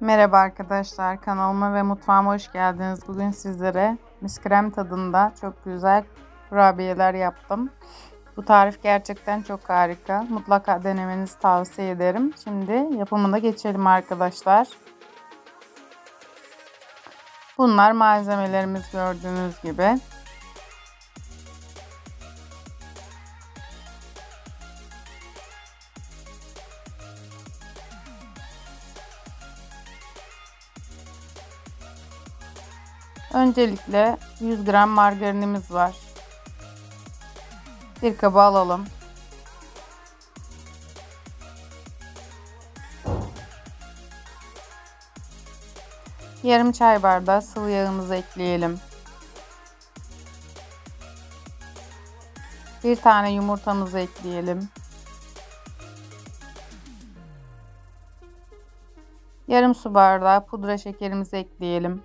Merhaba arkadaşlar kanalıma ve mutfağıma hoş geldiniz. Bugün sizlere miskrem tadında çok güzel kurabiyeler yaptım. Bu tarif gerçekten çok harika. Mutlaka denemenizi tavsiye ederim. Şimdi yapımına geçelim arkadaşlar. Bunlar malzemelerimiz gördüğünüz gibi. Öncelikle 100 gram margarinimiz var. Bir kaba alalım. Yarım çay bardağı sıvı yağımızı ekleyelim. Bir tane yumurtamızı ekleyelim. Yarım su bardağı pudra şekerimizi ekleyelim.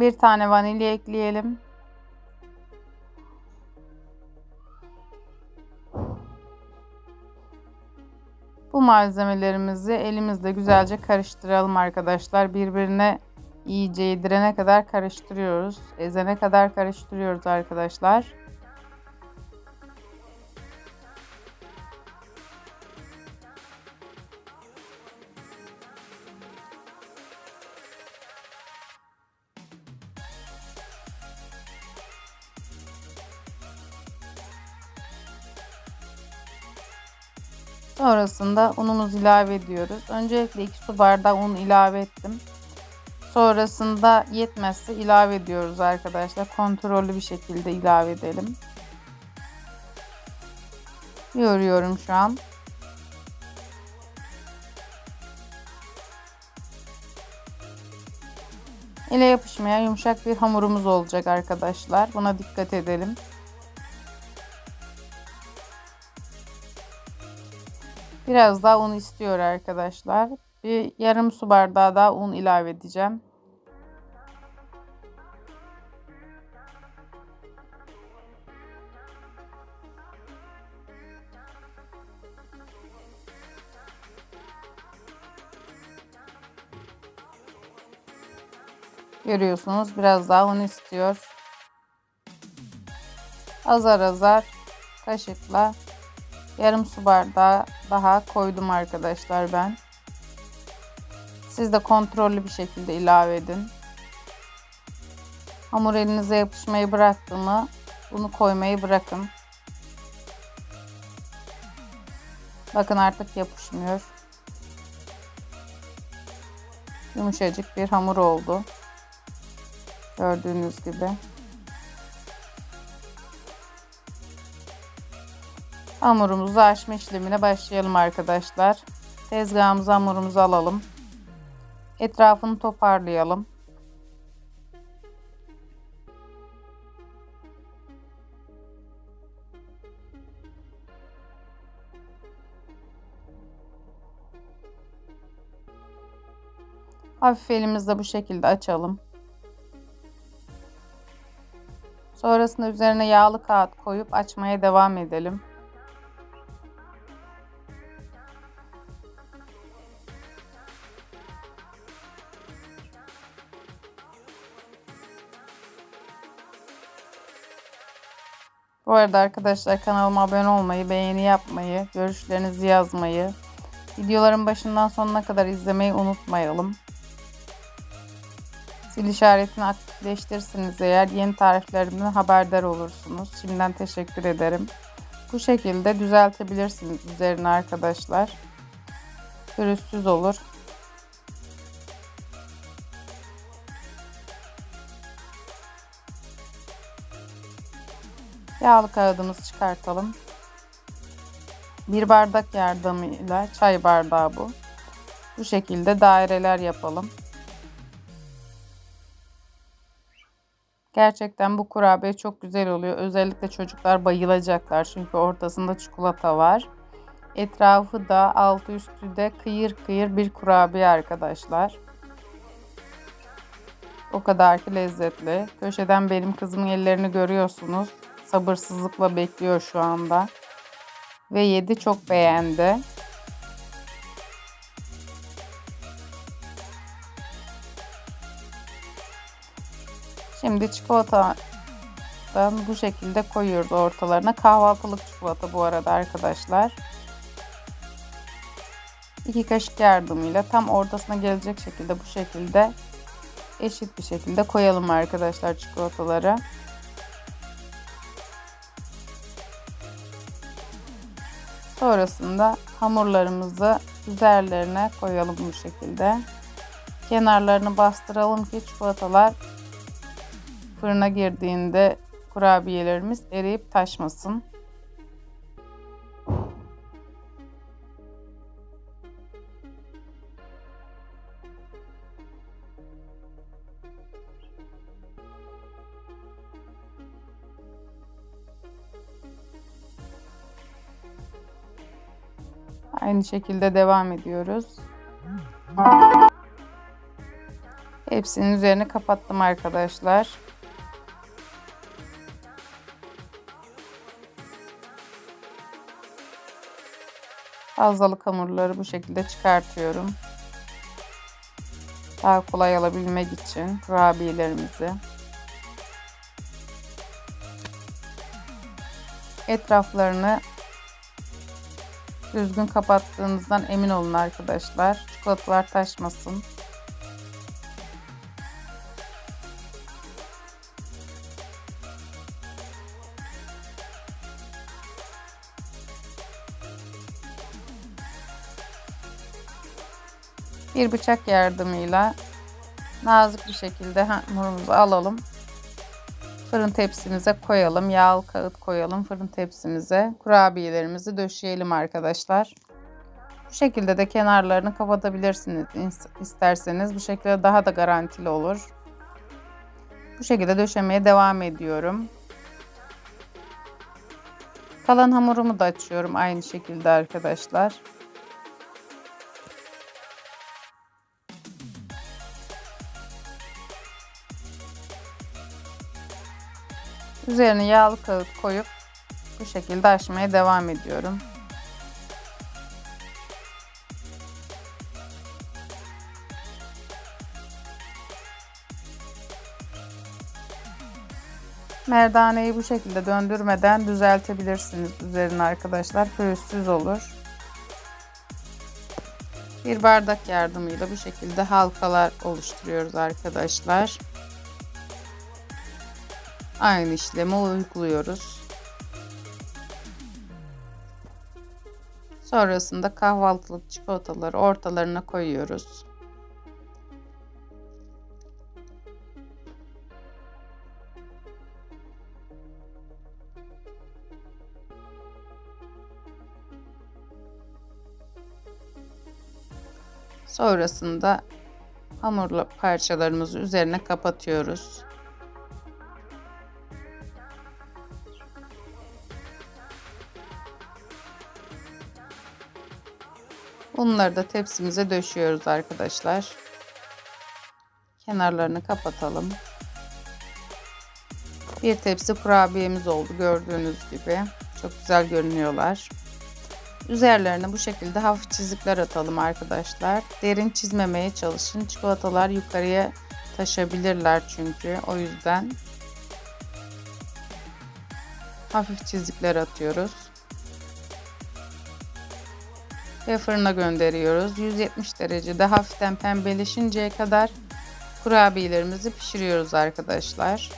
Bir tane vanilya ekleyelim. Bu malzemelerimizi elimizle güzelce karıştıralım arkadaşlar. Birbirine iyice yedirene kadar karıştırıyoruz. Ezene kadar karıştırıyoruz arkadaşlar. Sonrasında unumuzu ilave ediyoruz. Öncelikle 2 su bardağı un ilave ettim. Sonrasında yetmezse ilave ediyoruz arkadaşlar. Kontrollü bir şekilde ilave edelim. Yoruyorum şu an. Ele yapışmayan yumuşak bir hamurumuz olacak arkadaşlar. Buna dikkat edelim. Biraz daha un istiyor arkadaşlar. Bir yarım su bardağı daha un ilave edeceğim. Görüyorsunuz biraz daha un istiyor. Azar azar kaşıkla yarım su bardağı daha koydum arkadaşlar ben. Siz de kontrollü bir şekilde ilave edin. Hamur elinize yapışmayı bıraktı mı bunu koymayı bırakın. Bakın artık yapışmıyor. Yumuşacık bir hamur oldu. Gördüğünüz gibi. Hamurumuzu açma işlemine başlayalım arkadaşlar. Tezgahımıza hamurumuzu alalım. Etrafını toparlayalım. Hafif elimizle bu şekilde açalım. Sonrasında üzerine yağlı kağıt koyup açmaya devam edelim. Bu arada arkadaşlar kanalıma abone olmayı, beğeni yapmayı, görüşlerinizi yazmayı, videoların başından sonuna kadar izlemeyi unutmayalım. Zil işaretini aktifleştirirseniz eğer yeni tariflerimden haberdar olursunuz. Şimdiden teşekkür ederim. Bu şekilde düzeltebilirsiniz üzerine arkadaşlar. Pürüzsüz olur. Yağlı kağıdımızı çıkartalım. Bir bardak yardımıyla çay bardağı bu. Bu şekilde daireler yapalım. Gerçekten bu kurabiye çok güzel oluyor. Özellikle çocuklar bayılacaklar çünkü ortasında çikolata var. Etrafı da altı üstü de kıyır kıyır bir kurabiye arkadaşlar. O kadar ki lezzetli. Köşeden benim kızımın ellerini görüyorsunuz sabırsızlıkla bekliyor şu anda. Ve yedi çok beğendi. Şimdi çikolatadan bu şekilde koyuyoruz ortalarına. Kahvaltılık çikolata bu arada arkadaşlar. 2 kaşık yardımıyla tam ortasına gelecek şekilde bu şekilde eşit bir şekilde koyalım arkadaşlar çikolataları. Sonrasında hamurlarımızı üzerlerine koyalım bu şekilde. Kenarlarını bastıralım ki çikolatalar fırına girdiğinde kurabiyelerimiz eriyip taşmasın. Aynı şekilde devam ediyoruz. Hepsinin üzerine kapattım arkadaşlar. Fazlalık hamurları bu şekilde çıkartıyorum. Daha kolay alabilmek için kurabiyelerimizi. Etraflarını düzgün kapattığınızdan emin olun arkadaşlar. Çikolatalar taşmasın. Bir bıçak yardımıyla nazik bir şekilde hamurumuzu alalım. Fırın tepsimize koyalım. Yağlı kağıt koyalım fırın tepsimize. Kurabiyelerimizi döşeyelim arkadaşlar. Bu şekilde de kenarlarını kapatabilirsiniz isterseniz. Bu şekilde daha da garantili olur. Bu şekilde döşemeye devam ediyorum. Kalan hamurumu da açıyorum aynı şekilde arkadaşlar. Üzerine yağlı kağıt koyup bu şekilde açmaya devam ediyorum. Merdaneyi bu şekilde döndürmeden düzeltebilirsiniz üzerine arkadaşlar. Pürüzsüz olur. Bir bardak yardımıyla bu şekilde halkalar oluşturuyoruz arkadaşlar aynı işlemi uyguluyoruz. Sonrasında kahvaltılık çikolataları ortalarına koyuyoruz. Sonrasında hamurlu parçalarımızı üzerine kapatıyoruz. Bunları da tepsimize döşüyoruz arkadaşlar. Kenarlarını kapatalım. Bir tepsi kurabiyemiz oldu gördüğünüz gibi. Çok güzel görünüyorlar. Üzerlerine bu şekilde hafif çizikler atalım arkadaşlar. Derin çizmemeye çalışın. Çikolatalar yukarıya taşabilirler çünkü. O yüzden hafif çizikler atıyoruz ve fırına gönderiyoruz. 170 derecede hafiften pembeleşinceye kadar kurabiyelerimizi pişiriyoruz arkadaşlar.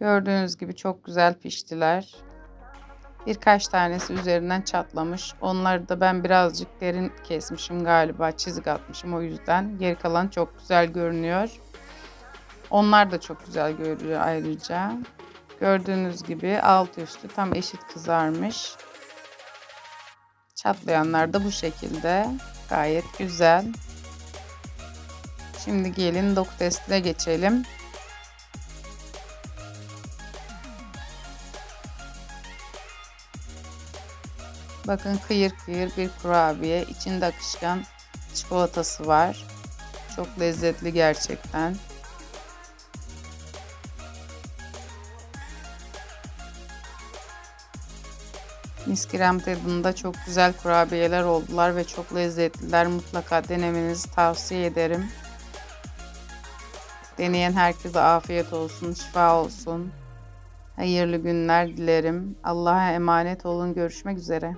Gördüğünüz gibi çok güzel piştiler. Birkaç tanesi üzerinden çatlamış. Onları da ben birazcık derin kesmişim galiba. Çizik atmışım o yüzden. Geri kalan çok güzel görünüyor. Onlar da çok güzel görünüyor ayrıca. Gördüğünüz gibi alt üstü tam eşit kızarmış. Çatlayanlar da bu şekilde. Gayet güzel. Şimdi gelin doku testine geçelim. Bakın kıyır kıyır bir kurabiye. İçinde akışkan çikolatası var. Çok lezzetli gerçekten. Miskrem tadında çok güzel kurabiyeler oldular ve çok lezzetliler. Mutlaka denemenizi tavsiye ederim. Deneyen herkese afiyet olsun, şifa olsun. Hayırlı günler dilerim. Allah'a emanet olun. Görüşmek üzere.